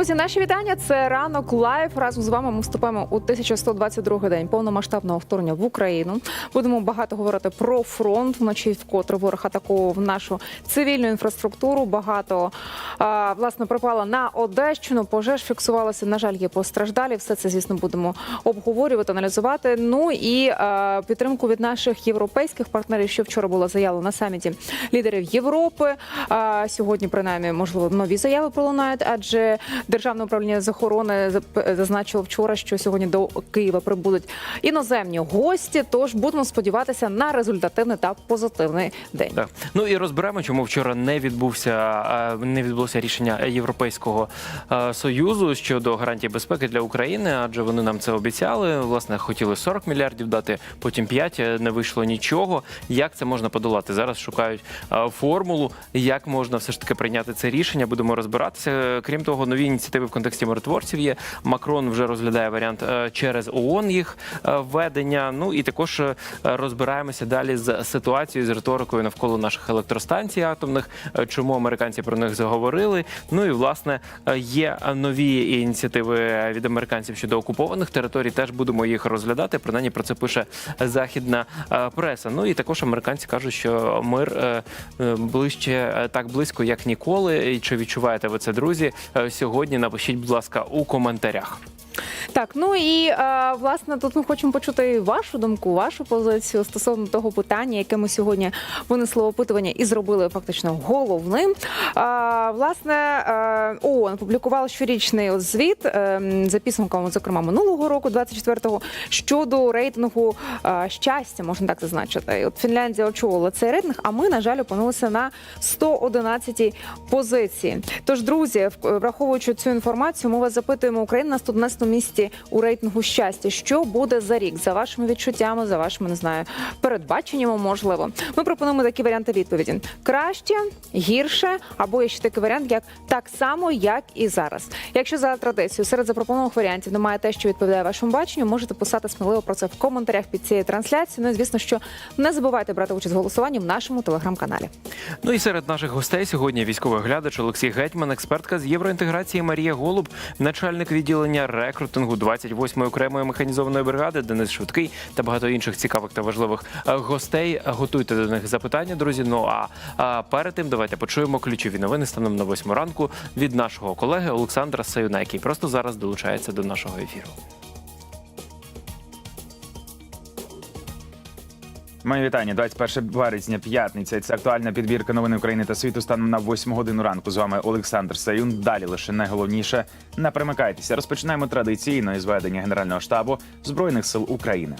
Друзі, наші вітання. Це ранок лайв. Разом з вами ми вступаємо у 1122 день повномасштабного вторгнення в Україну. Будемо багато говорити про фронт вночі, вкотре ворог атакував нашу цивільну інфраструктуру. Багато а, власне припало на Одещину. Пожеж фіксувалося. На жаль, є постраждалі. Все це, звісно, будемо обговорювати, аналізувати. Ну і а, підтримку від наших європейських партнерів, що вчора було заявлено на саміті лідерів Європи. А, сьогодні, принаймні, можливо, нові заяви пролунають, адже державне управління з охорони зазначило вчора, що сьогодні до Києва прибудуть іноземні гості. Тож будемо сподіватися на результативний та позитивний день. Так. Ну і розберемо, чому вчора не відбувся не відбулося рішення Європейського союзу щодо гарантій безпеки для України, адже вони нам це обіцяли. Власне, хотіли 40 мільярдів дати, потім 5, е, не вийшло нічого. Як це можна подолати? Зараз шукають формулу, як можна все ж таки прийняти це рішення. Будемо розбиратися. Крім того, нові ініціативи в контексті миротворців є. Макрон вже розглядає варіант е, через ООН їх е, введення. Ну і також е, розбираємося далі з ситуацією з риторикою навколо наших електростанцій атомних. Чому американці про них заговорили? Ну і власне є нові ініціативи від американців щодо окупованих територій. Теж будемо їх розглядати. Принаймні про це пише західна преса. Ну і також американці кажуть, що мир ближче так близько, як ніколи. І чи відчуваєте ви це, друзі? Сьогодні напишіть, будь ласка, у коментарях. Так, ну і е, власне тут ми хочемо почути вашу думку, вашу позицію стосовно того питання, яке ми сьогодні винесли опитування і зробили фактично головним. Е, власне, е, ООН публікував щорічний звіт за підсумками, зокрема минулого року, 24-го, щодо рейтингу щастя, можна так зазначити. От Фінляндія очолила цей рейтинг, а ми, на жаль, опинилися на 111 позиції. Тож, друзі, враховуючи цю інформацію, ми вас запитуємо Україна на 111 місці у рейтингу щастя. Що буде за рік? За вашими відчуттями, за вашими не знаю, передбаченнями, можливо. Ми пропонуємо такі варіанти відповіді: краще, гірше, або є ще такий варіант, як так само, як і зараз. Якщо за традицією серед запропонованих варіантів немає те, що відповідає вашому баченню, можете писати сміливо про це в коментарях під цією трансляцією. Ну і звісно, що не забувайте брати участь в голосуванні в нашому телеграм-каналі. Ну і серед наших гостей сьогодні військовий глядач Олексій Гетьман, експертка з євроінтеграції Марія Голуб, начальник відділення рекрутингу 28-ї окремої механізованої бригади Денис Швидкий та багато інших цікавих та важливих е, гостей. Готуйте до них запитання, друзі. Ну а перед тим давайте почуємо ключові новини станом на 8 ранку від нашого колеги Олександра Саюна, який просто зараз долучається до нашого ефіру. Мої вітання. 21 березня, п'ятниця. Це актуальна підбірка новин України та світу станом на 8 годину ранку. З вами Олександр Саюн. Далі лише найголовніше. Не примикайтеся. Розпочинаємо традиційно із ведення Генерального штабу Збройних сил України.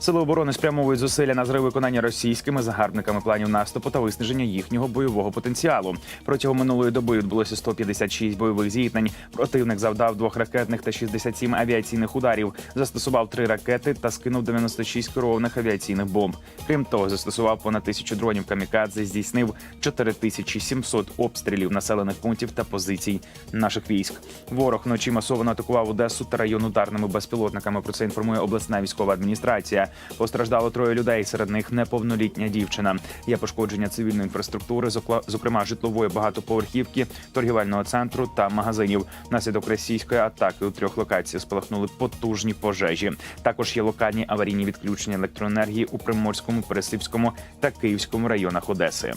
Сили оборони спрямовують зусилля на зрив виконання російськими загарбниками планів наступу та виснаження їхнього бойового потенціалу. Протягом минулої доби відбулося 156 бойових зіткнень. Противник завдав двох ракетних та 67 авіаційних ударів. Застосував три ракети та скинув 96 керованих авіаційних бомб. Крім того, застосував понад тисячу дронів камікадзе, здійснив 4700 обстрілів населених пунктів та позицій наших військ. Ворог вночі масово атакував Одесу та район ударними безпілотниками. Про це інформує обласна військова адміністрація. Постраждало троє людей. Серед них неповнолітня дівчина. Є пошкодження цивільної інфраструктури, зокрема житлової багатоповерхівки, торгівельного центру та магазинів. Наслідок російської атаки у трьох локаціях спалахнули потужні пожежі. Також є локальні аварійні відключення електроенергії у Приморському, Переслівському та Київському районах Одеси.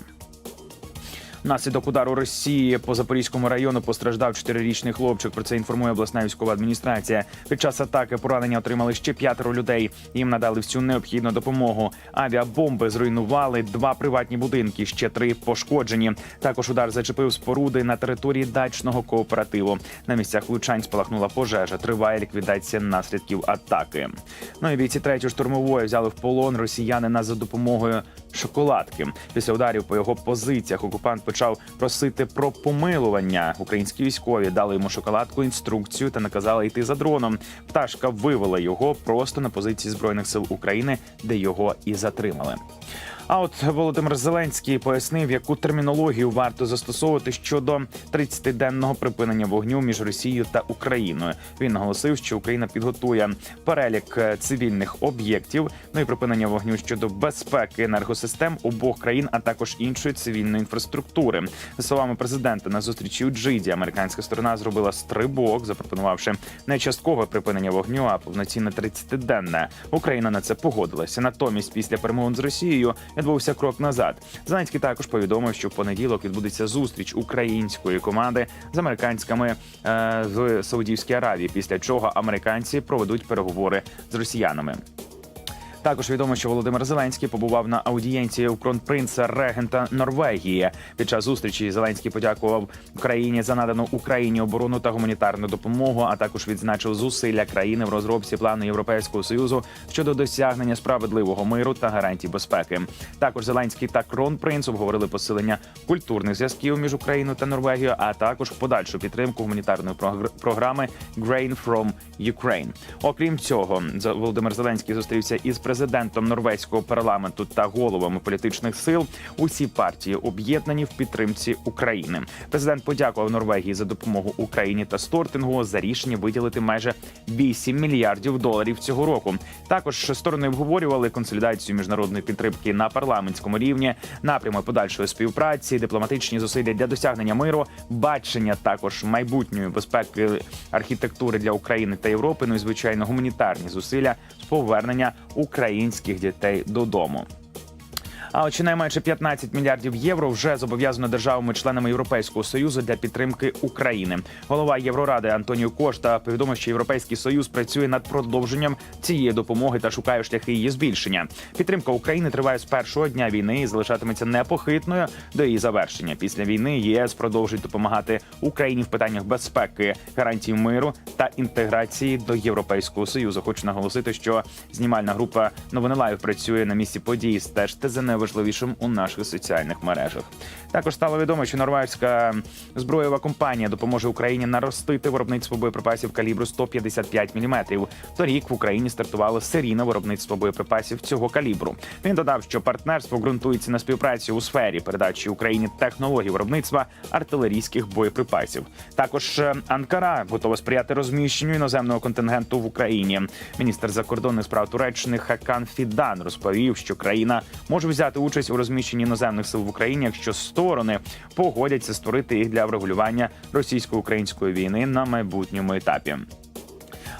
Внаслідок удару Росії по Запорізькому району постраждав чотирирічний хлопчик. Про це інформує обласна військова адміністрація. Під час атаки поранення отримали ще п'ятеро людей. Їм надали всю необхідну допомогу. Авіабомби зруйнували два приватні будинки, ще три пошкоджені. Також удар зачепив споруди на території дачного кооперативу. На місцях влучань спалахнула пожежа. Триває ліквідація наслідків атаки. Ну і бійці третьої штурмової взяли в полон росіянина за допомогою шоколадки. Після ударів по його позиціях окупант почав просити про помилування. Українські військові дали йому шоколадку, інструкцію та наказали йти за дроном. Пташка вивела його просто на позиції збройних сил України, де його і затримали. А от Володимир Зеленський пояснив, яку термінологію варто застосовувати щодо 30-денного припинення вогню між Росією та Україною. Він наголосив, що Україна підготує перелік е, цивільних об'єктів, ну і припинення вогню щодо безпеки енергосистем обох країн, а також іншої цивільної інфраструктури. За словами президента, на зустрічі у Джиді американська сторона зробила стрибок, запропонувавши не часткове припинення вогню, а повноцінне 30-денне. Україна на це погодилася. Натомість, після перемовин з Росією відбувся крок назад. Зеленський також повідомив, що в понеділок відбудеться зустріч української команди з американськими е, в Саудівській Аравії. Після чого американці проведуть переговори з росіянами. Також відомо, що Володимир Зеленський побував на аудієнції у кронпринца регента Норвегії. Під час зустрічі Зеленський подякував Україні за надану Україні оборону та гуманітарну допомогу, а також відзначив зусилля країни в розробці плану Європейського союзу щодо досягнення справедливого миру та гарантій безпеки. Також Зеленський та кронпринц обговорили посилення культурних зв'язків між Україною та Норвегією, а також подальшу підтримку гуманітарної прогр- програми Grain from Ukraine. Окрім цього, Володимир Зеленський зустрівся із президентом норвезького парламенту та головами політичних сил. Усі партії об'єднані в підтримці України. Президент подякував Норвегії за допомогу Україні та Стортингу за рішення виділити майже 8 мільярдів доларів цього року. Також сторони обговорювали консолідацію міжнародної підтримки на парламентському рівні, напрями подальшої співпраці, дипломатичні зусилля для досягнення миру, бачення також майбутньої безпеки архітектури для України та Європи. Ну і звичайно гуманітарні зусилля з повернення українських дітей додому. А от щонайменше 15 мільярдів євро вже зобов'язано державами-членами Європейського союзу для підтримки України. Голова Євроради Антоніо Кошта повідомив, що Європейський союз працює над продовженням цієї допомоги та шукає шляхи її збільшення. Підтримка України триває з першого дня війни і залишатиметься непохитною до її завершення. Після війни ЄС продовжить допомагати Україні в питаннях безпеки, гарантій миру та інтеграції до Європейського союзу. Хочу наголосити, що знімальна група новини Лайв працює на місці події. Стежте за найважливішим у наших соціальних мережах. Також стало відомо, що норвезька зброєва компанія допоможе Україні наростити виробництво боєприпасів калібру 155 мм. Торік в Україні стартувало серійне виробництво боєприпасів цього калібру. Він додав, що партнерство ґрунтується на співпраці у сфері передачі Україні технологій виробництва артилерійських боєприпасів. Також е, Анкара готова сприяти розміщенню іноземного контингенту в Україні. Міністр закордонних справ Туреччини Хакан Фідан розповів, що країна може взяти участь у розміщенні іноземних сил в Україні, якщо сторони погодяться створити їх для врегулювання російсько-української війни на майбутньому етапі.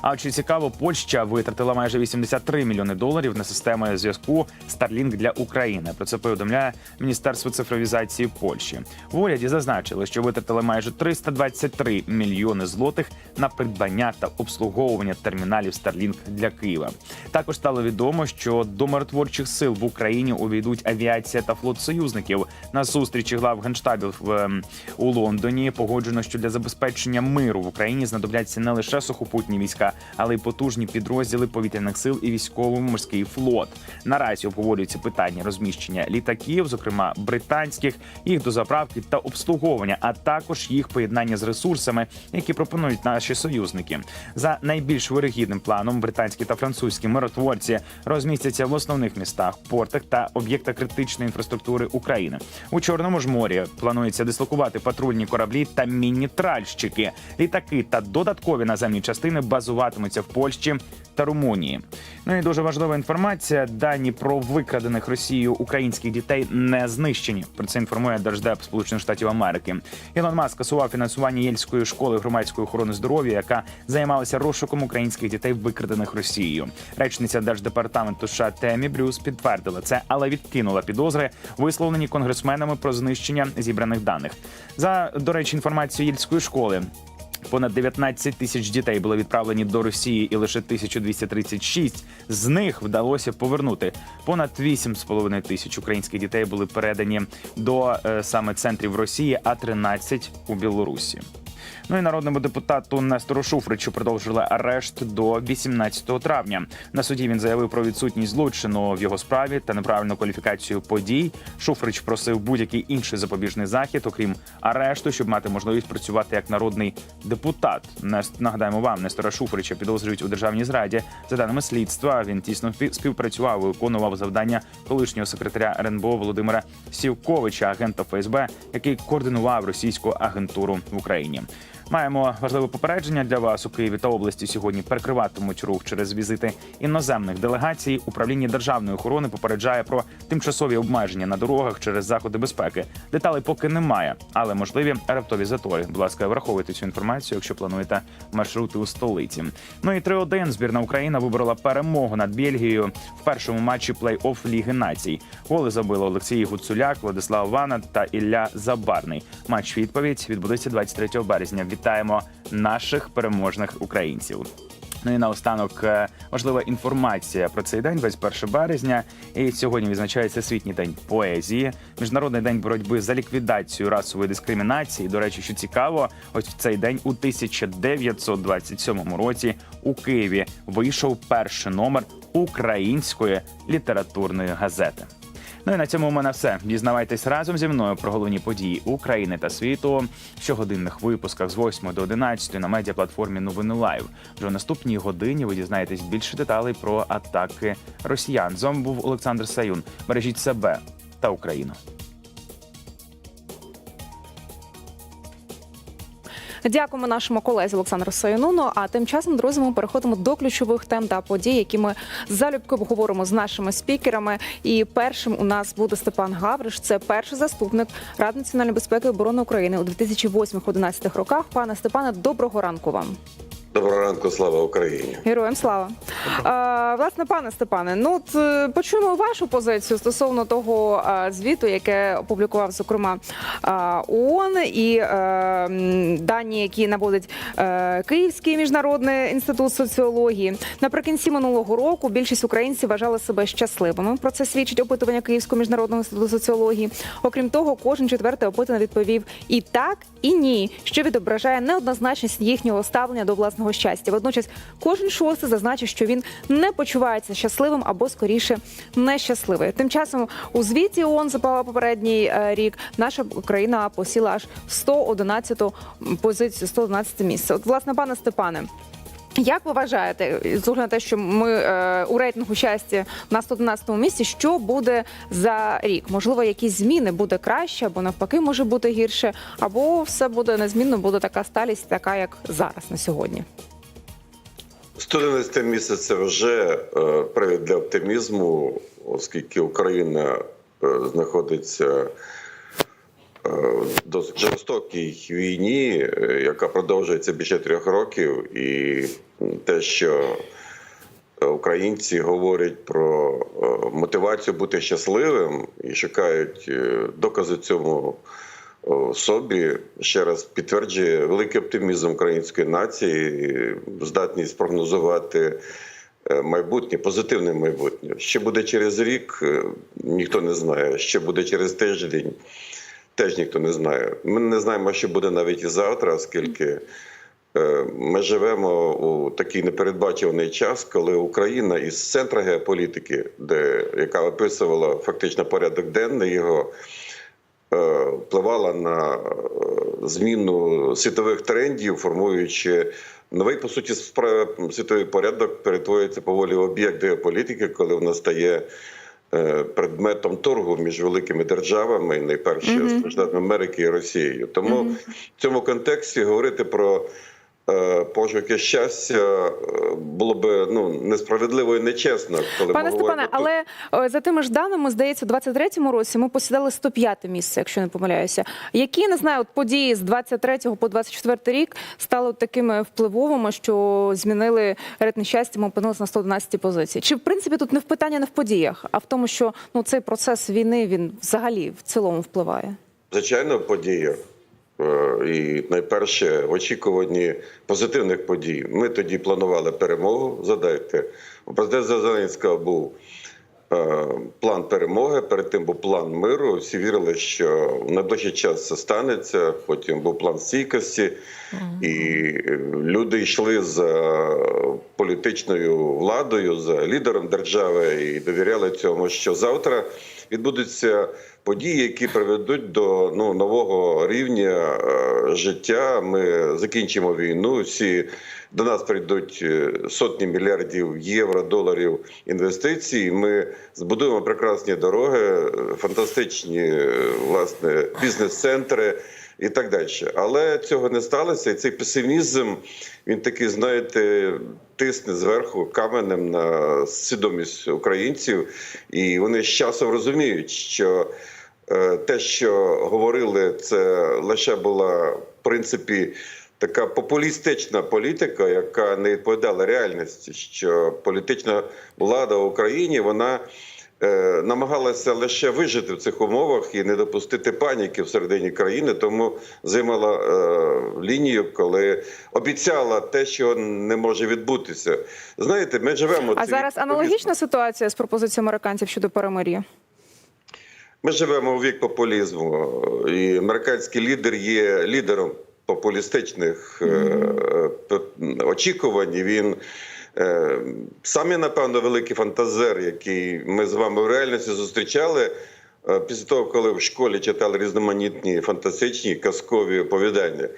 А що цікаво, Польща витратила майже 83 мільйони доларів на систему зв'язку Starlink для України. Про це повідомляє Міністерство цифровізації Польщі. В уряді зазначили, що витратили майже 323 мільйони злотих на придбання та обслуговування терміналів Starlink для Києва. Також стало відомо, що до миротворчих сил в Україні увійдуть авіація та флот союзників. На зустрічі глав генштабів ем, у Лондоні погоджено, що для забезпечення миру в Україні знадобляться не лише сухопутні війська, але й потужні підрозділи повітряних сил і військово-морський флот. Наразі обговорюється питання розміщення літаків, зокрема британських, їх дозаправки та обслуговування, а також їх поєднання з ресурсами, які пропонують наші союзники. За найбільш вирогідним планом британські та французькі миротворці розмістяться в основних містах, портах та об'єктах критичної інфраструктури України. У Чорному ж морі планується дислокувати патрульні кораблі та міні-тральщики. Літаки та додаткові наземні частини базуватимуться в Польщі та Румунії. Ну і дуже важлива інформація: дані про викрадених Росією українських дітей не знищені. Про це інформує Держдеп Сполучених Штатів Америки. Ілон Маск скасував фінансування Єльської школи громадської охорони здоров'я, яка займалася розшуком українських дітей, викрадених Росією. Речниця держдепартаменту США Темі Брюс підтвердила це, але відкинула підозри, висловлені конгресменами про знищення зібраних даних. За до речі, інформацією Єльської школи. Понад 19 тисяч дітей були відправлені до Росії, і лише 1236 з них вдалося повернути. Понад 8,5 тисяч українських дітей були передані до е, саме центрів Росії, а 13 у Білорусі. Ну і народному депутату Нестору Шуфричу продовжили арешт до 18 травня. На суді він заявив про відсутність злочину в його справі та неправильну кваліфікацію подій. Шуфрич просив будь-який інший запобіжний захід, окрім арешту, щоб мати можливість працювати як народний депутат. Нагадаємо вам, Нестора Шуфрича підозрюють у державній зраді. За даними слідства, він тісно спів- співпрацював і виконував завдання колишнього секретаря РНБО Володимира Сівковича, агента ФСБ, який координував російську агентуру в Україні. Маємо важливе попередження для вас у Києві та області. Сьогодні перекриватимуть рух через візити іноземних делегацій. Управління державної охорони попереджає про тимчасові обмеження на дорогах через заходи безпеки. Деталей поки немає, але можливі раптові затори. Будь ласка, враховуйте цю інформацію, якщо плануєте маршрути у столиці. Ну і 3-1 збірна Україна виборола перемогу над Бельгією в першому матчі плей-офф Ліги націй. Голи забили Олексій Гуцуляк, Владислав Вана та Ілля Забарний. Матч відповідь відбудеться 23 березня. Вітаємо наших переможних українців. Ну і наостанок е, важлива інформація про цей день, 21 березня. І сьогодні відзначається світній день поезії, міжнародний день боротьби за ліквідацію расової дискримінації. До речі, що цікаво, ось в цей день у 1927 році у Києві вийшов перший номер української літературної газети. Ну і на цьому у мене все. Дізнавайтесь разом зі мною про головні події України та світу в щогодинних випусках з 8 до 11 на медіаплатформі Новини Лайв. Вже в наступній годині ви дізнаєтесь більше деталей про атаки росіян. З вами був Олександр Саюн. Бережіть себе та Україну. Дякуємо нашому колезі Олександру Саюнуну. А тим часом, друзі, ми переходимо до ключових тем та подій, які ми залюбки обговоримо з нашими спікерами. І першим у нас буде Степан Гавриш. Це перший заступник Ради національної безпеки і оборони України у 2008-2011 роках. Пане Степане, доброго ранку вам. Доброго ранку, слава Україні. Героям слава. А, власне, пане Степане, ну е, почуємо вашу позицію стосовно того а, звіту, яке опублікував зокрема а, ООН і е, дані, які наводить е, Київський міжнародний інститут соціології. Наприкінці минулого року більшість українців вважали себе щасливими. Про це свідчить опитування Київського міжнародного інституту соціології. Окрім того, кожен четвертий опитаний відповів і так, і ні, що відображає неоднозначність їхнього ставлення до власного щастя. Водночас, кожен шостий зазначив, що він не почувається щасливим або скоріше нещасливий. Тим часом у звіті ООН за попередній е, рік наша країна посіла аж 111 позицію, 111 місце. От, власне, пане Степане. Як ви вважаєте, з огляду на те, що ми е, у рейтингу щастя на 111 місці, що буде за рік? Можливо, якісь зміни буде краще, або навпаки може бути гірше, або все буде незмінно, буде така сталість, така як зараз на сьогодні. 111 місяць це вже е, привід для оптимізму, оскільки Україна е, знаходиться досить жорстокій війні, е, яка продовжується більше трьох років, і те, що е, українці говорять про е, мотивацію бути щасливим і шукають е, докази цьому собі, ще раз підтверджує великий оптимізм української нації, здатність прогнозувати е, майбутнє, позитивне майбутнє. Що буде через рік, е, ніхто не знає. Що буде через тиждень, теж ніхто не знає. Ми не знаємо, що буде навіть і завтра, оскільки. Е, Ми живемо у такий непередбачуваний час, коли Україна із центра геополітики, де яка описувала фактично порядок денний його, е, впливала на е, зміну світових трендів, формуючи новий по суті світовий порядок, перетворюється поволі в об'єкт геополітики, коли вона стає. Е, Предметом торгу між великими державами, найперше Мгм. Штатами Америки і Росією. Тому Мгм. в цьому контексті говорити про пошуки щастя е, було би ну несправедливо і нечесно, коли Пане Степане, тут. але е, за тими ж даними, здається, у 23-му році ми посідали 105 місце, якщо не помиляюся. Які не знаю, от події з 23 по 24 рік стали такими впливовими, що змінили рейтинг щастя, ми опинилися на 111 позиції. Чи в принципі тут не в питання не в подіях, а в тому, що ну цей процес війни він взагалі в цілому впливає? звичайно подія. Е, І найперше в очікуванні позитивних подій. Ми тоді планували перемогу. Задайте у президента Зеленського був е, план перемоги. Перед тим був план миру. Всі вірили, що в найближчий час це станеться. Потім був план стійкості, і е, люди йшли за політичною владою, за лідером держави і довіряли цьому, що завтра відбудуться події, які приведуть до ну нового рівня е, життя. Ми закінчимо війну. Всі до нас прийдуть е, сотні мільярдів євро, доларів інвестицій. Ми збудуємо прекрасні дороги, е, фантастичні власне бізнес-центри. І так далі, але цього не сталося. І цей песимізм він такий, знаєте, тисне зверху каменем на свідомість українців, і вони з часом розуміють, що е, те, що говорили, це лише була в принципі така популістична політика, яка не відповідала реальності, що політична влада в Україні вона. Е, Намагалася лише вижити в цих умовах і не допустити паніки всередині країни, тому займала е, лінію, коли обіцяла те, що не може відбутися. Знаєте, ми живемо А зараз аналогічна ситуація з пропозицією американців щодо перемир'я. Ми живемо у вік популізму, і американський лідер є лідером популістичних е, п- очікувань. Він е, саме, напевно, великий фантазер, який ми з вами в реальності зустрічали. е, Після того, коли в школі читали різноманітні фантастичні казкові оповідання,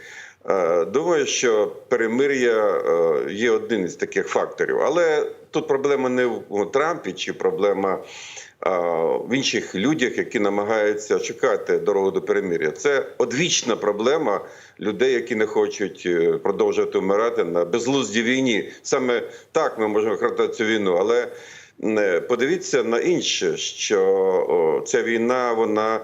Е, думаю, що перемир'я є один із таких факторів. Але тут проблема не в Трампі чи проблема в інших людях, які намагаються чекати дорогу до перемир'я. Це одвічна проблема людей, які не хочуть е, продовжувати вмирати на безглуздій війні. Саме так ми можемо хратати цю війну, але е, подивіться на інше, що ця війна вона.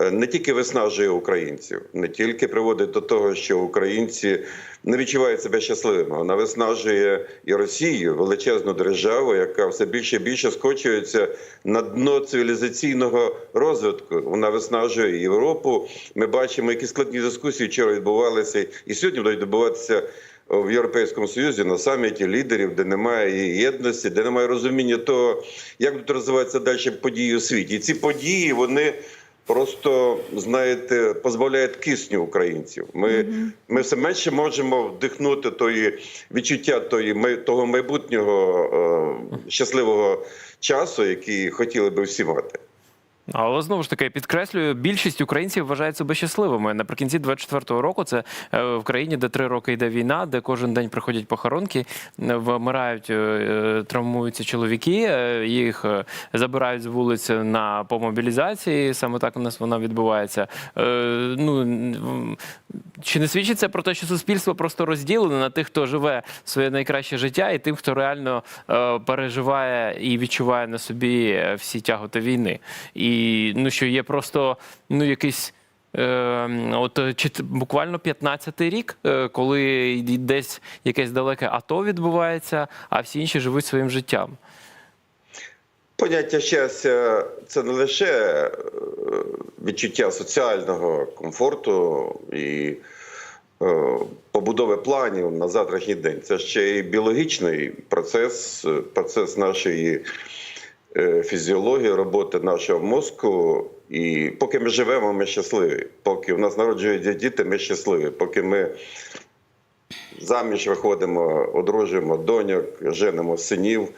Е, Не тільки виснажує українців, не тільки приводить до того, що українці не відчувають себе щасливими. Вона виснажує і Росію, величезну державу, яка все більше і більше скочується на дно цивілізаційного розвитку. Вона виснажує Європу. Ми бачимо, які складні дискусії вчора відбувалися, і сьогодні будуть відбуватися в Європейському Союзі на саміті лідерів, де немає єдності, де немає розуміння того, як будуть розвиватися далі події у світі. І ці події вони. Просто знаєте, позбавляють кисню українців. Ми, ми все менше можемо вдихнути тої відчуття тої того майбутнього е, щасливого часу, який хотіли би всі мати. Але знову ж таки підкреслюю, більшість українців вважають себе щасливими. Наприкінці 24-го року це е, в країні, де три роки йде війна, де кожен день приходять похоронки, е, вмирають, е, травмуються чоловіки, їх забирають з вулиці на по мобілізації. Саме так у нас вона відбувається. Ну чи не свідчить це про те, що суспільство просто розділене на тих, хто живе своє найкраще життя, і тим, хто реально переживає і відчуває на собі всі тяготи війни. І ну що є просто ну якийсь. Е, от е, буквально 15-й рік, е, коли десь якесь далеке АТО відбувається, а всі інші живуть своїм життям. Поняття щастя це не лише е, відчуття соціального комфорту і побудови планів на завтрашній день. Це ще й біологічний процес, процес нашої е, фізіології, роботи нашого мозку. І поки ми живемо, ми щасливі. Поки в нас народжуються діти, ми щасливі. Поки ми заміж виходимо, одружуємо доньок, женимо синів.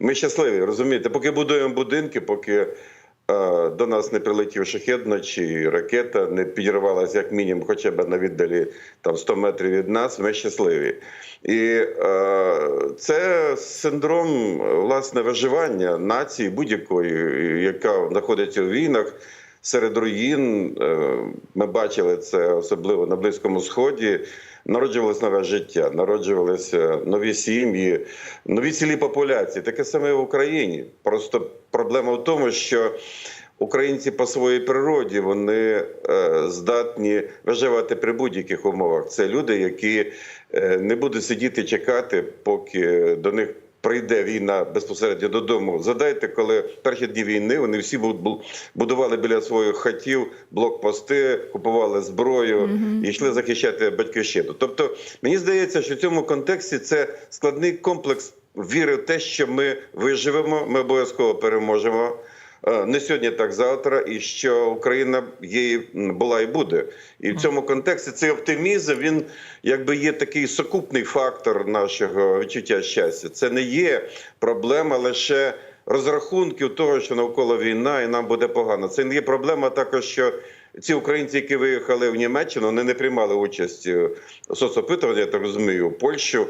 Ми щасливі, розумієте? Поки будуємо будинки, поки до нас не прилетів шахет вночі, ракета не підірвалася як мінімум, хоча б на віддалі там 100 метрів від нас. Ми щасливі. І е, це синдром власне виживання нації будь-якої, яка знаходиться у війнах. Серед руїн е, ми бачили це особливо на Близькому Сході. Народжувалось нове життя, народжувалися нові сім'ї, нові цілі популяції. Таке саме в Україні. Просто проблема в тому, що українці по своїй природі вони е, здатні виживати при будь-яких умовах. Це люди, які е, не будуть сидіти чекати, поки до них прийде війна безпосередньо додому. Задайте, коли перші дні війни вони всі бу- будували біля своїх хатів блокпости, купували зброю і йшли захищати батьківщину. Тобто, мені здається, що в цьому контексті це складний комплекс віри в те, що ми виживемо, ми обов'язково переможемо. Е, Не сьогодні, так завтра, і що Україна є, була і буде. І в цьому контексті цей оптимізм він якби є такий сукупний фактор нашого відчуття щастя. Це не є проблема лише розрахунків того, що навколо війна, і нам буде погано. Це не є проблема також, що ці українці, які виїхали в Німеччину, вони не приймали участь у соцопитуванні, я так розумію, Польщу,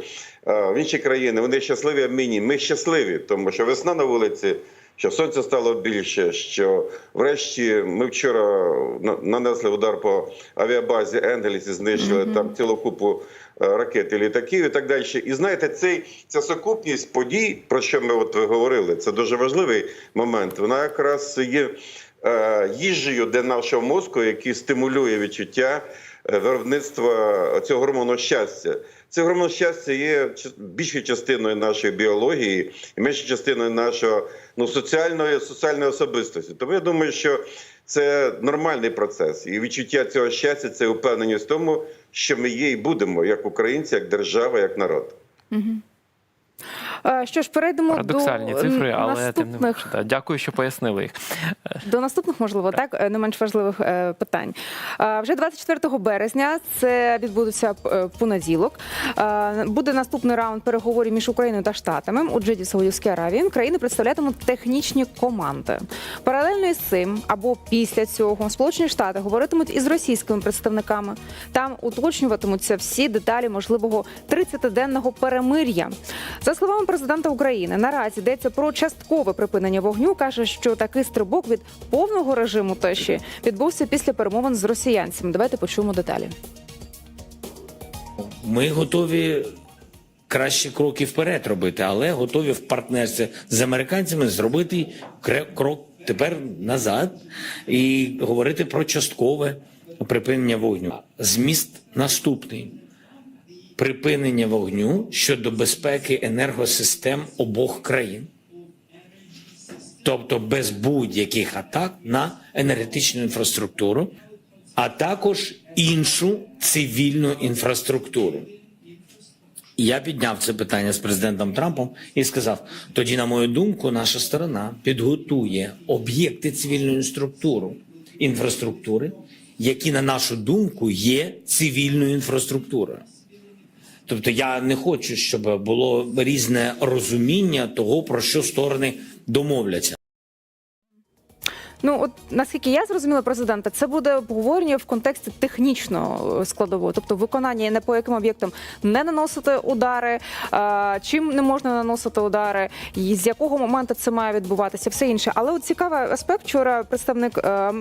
в інші країни. Вони щасливі, а ми. Ми щасливі, тому що весна на вулиці. Що сонця стало більше, що врешті ми вчора нанесли удар по авіабазі Енгельс і знищили там цілу купу е, ракет і літаків і так далі. І знаєте, цей ця сукупність подій, про що ми от ви говорили, це дуже важливий момент. Вона якраз є їжею для нашого мозку, який стимулює відчуття е, виробництва цього гормону щастя. Це гормон щастя є більшою частиною нашої біології і меншою частиною нашого ну, соціальної, соціальної особистості. Тому я думаю, що це нормальний процес. І відчуття цього щастя це впевненість в тому, що ми є і будемо як українці, як держава, як народ. Е, Що ж, перейдемо Парадоксальні до цифри, але тим не наступних менше. Дякую, що пояснили їх. До наступних, можливо, так е, не менш важливих е, питань. Е, Вже 24 березня це відбудеться е, понеділок. Е, Буде наступний раунд переговорів між Україною та Штатами у Джиді Саудівській Аравії. Країни представлятимуть технічні команди. Паралельно із цим або після цього Сполучені Штати говоритимуть із російськими представниками. Там уточнюватимуться всі деталі можливого 30-денного перемир'я. За словами президента України, наразі йдеться про часткове припинення вогню. каже, що такий стрибок від повного режиму тиші відбувся після перемовин з росіянцями. Давайте почуємо деталі. Ми готові кращі кроки вперед робити, але готові в партнерстві з американцями зробити крок тепер назад і говорити про часткове припинення вогню. Зміст наступний. Припинення вогню щодо безпеки енергосистем обох країн, тобто без будь-яких атак на енергетичну інфраструктуру, а також іншу цивільну інфраструктуру. Я підняв це питання з президентом Трампом і сказав: тоді, на мою думку, наша сторона підготує об'єкти цивільної структури, інфраструктури, які, на нашу думку, є цивільною інфраструктурою. Тобто я не хочу, щоб було різне розуміння того, про що сторони домовляться. Ну от наскільки я зрозуміла президента, це буде обговорення в контексті технічного складового, тобто виконання не по яким об'єктам не наносити удари, а, чим не можна наносити удари, і з якого моменту це має відбуватися, все інше. Але от цікавий аспект. Вчора представник е,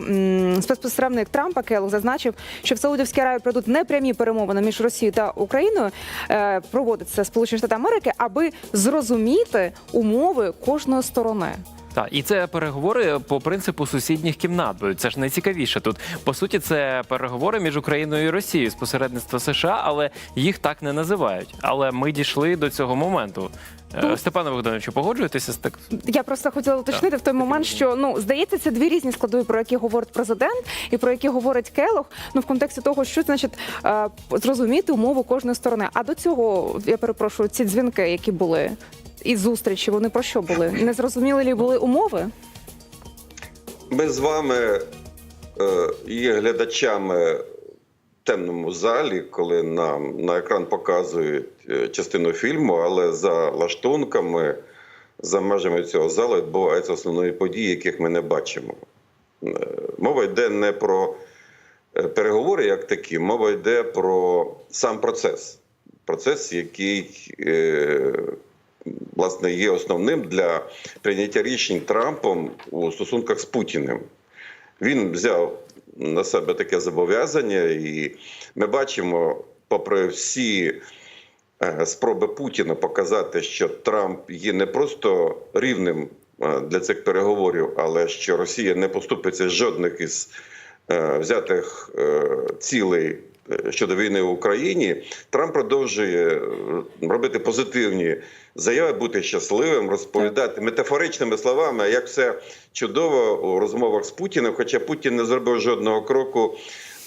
спецпосередник Трампа Келлог зазначив, що в Саудівській Аравії пройдуть непрямі перемовини між Росією та Україною. Е, проводиться Сполучені Штати Америки, аби зрозуміти умови кожної сторони. Так, і це переговори по принципу сусідніх кімнат. бо Це ж найцікавіше тут. По суті, це переговори між Україною і Росією з посередництва США, але їх так не називають. Але ми дійшли до цього моменту. Е, Степане Богдановичу, погоджуєтеся з так? Я просто хотіла уточнити в той момент, що ну здається, це дві різні складові, про які говорить президент і про які говорить Келох. Ну в контексті того, що значить е, зрозуміти умови кожної сторони. А до цього я перепрошую ці дзвінки, які були і зустрічі. Вони про що були? Не зрозуміли були умови? Ми з вами е, є глядачами в темному залі, коли нам на екран показують е, частину фільму, але за лаштунками, за межами цього залу відбуваються основні події, яких ми не бачимо. Е, Мова йде не про е, переговори як такі, мова йде про сам процес. Процес, який е, власне є основним для прийняття рішень Трампом у стосунках з Путіним. Він взяв на себе таке зобов'язання, і ми бачимо, попри всі е, спроби Путіна показати, що Трамп є не просто рівним е, для цих переговорів, але що Росія не поступиться жодних із е, взятих цілей щодо війни в Україні, Трамп продовжує е, робити позитивні заяви, бути щасливим, розповідати метафоричними словами, як все чудово у розмовах з Путіним, хоча Путін не зробив жодного кроку.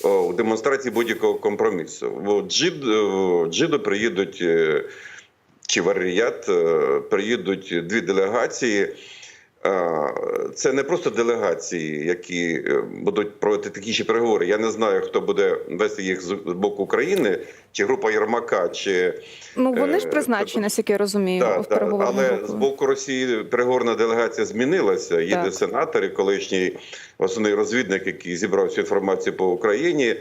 У демонстрації будь-якого компромісу. В Джид, в Джиду приїдуть е, чи в Ар-Рияд е, приїдуть дві делегації. Це не просто делегації, які е, будуть проводити такі переговори. Я не знаю, хто буде вести їх з боку України, чи група Єрмака, чи Ну вони ж Е, призначені, наскільки я розумію, Так, в так. але групу. з боку Росії переговорна делегація змінилася. Їде Так. сенатор і колишній основний розвідник, який зібрав всю інформацію по Україні.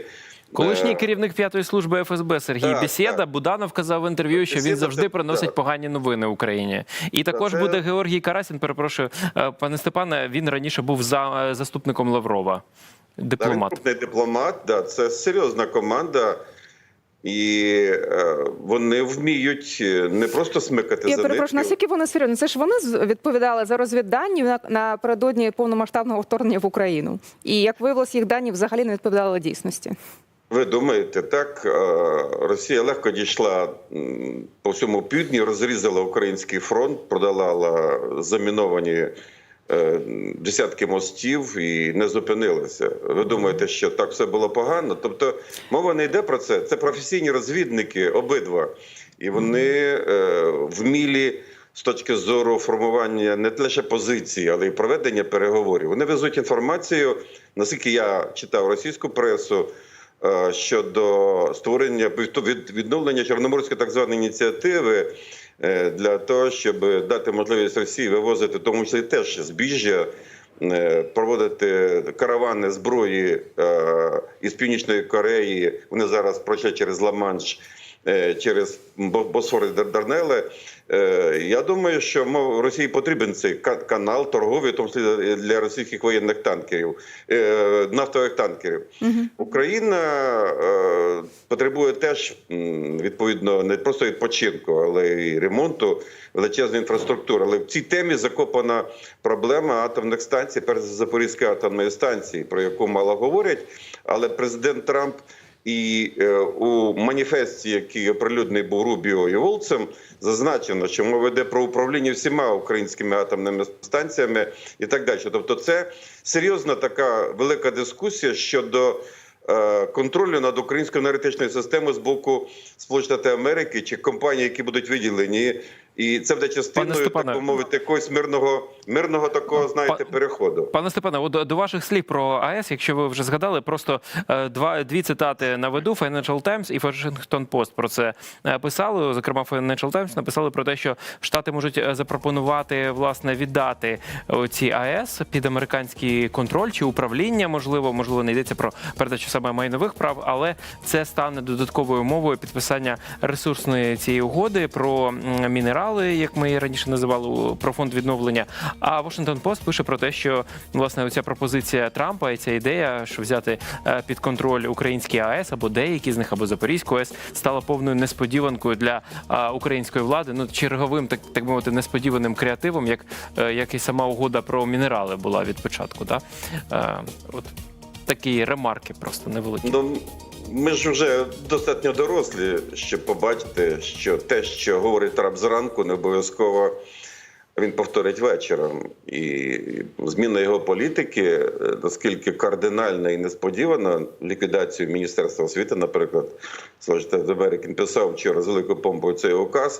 Колишній Е, керівник п'ятої служби ФСБ Сергій Так, Бесєда так. Буданов казав в інтерв'ю, що він завжди це- приносить так. погані новини Україні. І також це- буде Георгій Карасін. Перепрошую, Е, пане Степане. Він раніше був за е, заступником Лаврова. Да, він Дипломат. да, це серйозна команда. І е, вони вміють не просто смикати Я за перепрошую, наскільки вони серйозні? Це ж вони з- відповідали за розвіддані на- напередодні повномасштабного вторгнення в Україну. І як виявилось, їх дані взагалі не відповідали дійсності. Ви думаєте, так е, Росія легко дійшла по всьому півдні, розрізала український фронт, продала заміновані е, десятки мостів і не зупинилася. Ви думаєте, що так все було погано? Тобто мова не йде про це. Це професійні розвідники обидва, і вони е, вмілі. З точки зору формування не лише позиції, але й проведення переговорів. Вони везуть інформацію, наскільки я читав російську пресу, щодо створення від- відновлення чорноморської так званої ініціативи е, для того, щоб дати можливість Росії вивозити, в тому числі теж збіжжя, е, проводити каравани зброї е, із північної Кореї. Вони зараз пройшли через Ла-Манш. е, Через Бо- Босфор і Дар- Дарнеле. Е, Я думаю, що мов, Росії потрібен цей канал торговий, в тому числі для російських воєнних танкерів, е, нафтових танкерів. Україна е, потребує теж відповідно не просто відпочинку, але й ремонту величезної інфраструктури. Але в цій темі закопана проблема атомних станцій, перш Запорізької атомної станції, про яку мало говорять. Але президент Трамп і е, у маніфесті, який оприлюднений був Рубіо і Волцем, зазначено, що мова йде про управління всіма українськими атомними станціями і так далі. Тобто, це серйозна така велика дискусія щодо е, контролю над українською енергетичною системою з боку Сполучених Америки чи компаній, які будуть виділені. І це буде частиною, Степане, так би мовити, якогось мирного, мирного такого, знаєте, переходу. Пане Степане, от до- ваших слів про АЕС, якщо ви вже згадали, просто е, два дві цитати наведу. Financial Times і Washington Post про це е, писали. Зокрема, Financial Times написали про те, що Штати можуть е, запропонувати власне віддати ці АЕС під американський контроль чи управління. Можливо, можливо, не йдеться про передачу саме майнових прав, але це стане додатковою умовою підписання ресурсної цієї угоди про м, мінерали, як ми її раніше називали, про фонд відновлення. А Washington Post пише про те, що власне оця пропозиція Трампа і ця ідея, що взяти е, під контроль українські АЕС або деякі з них, або Запорізьку АЕС, стала повною несподіванкою для української влади. Ну черговим, так так мовити, несподіваним креативом, як, е, як і сама угода про мінерали була від початку. Да? Е, От такі ремарки, просто невеликі. Ну, ми ж вже достатньо дорослі, щоб побачити, що те, що говорить Трамп зранку, не обов'язково він повторить вечором. І зміна його політики, е, наскільки кардинальна і несподівана, ліквідацію Міністерства освіти, наприклад, Сполучених Америки, писав вчора з великою помпою цей указ.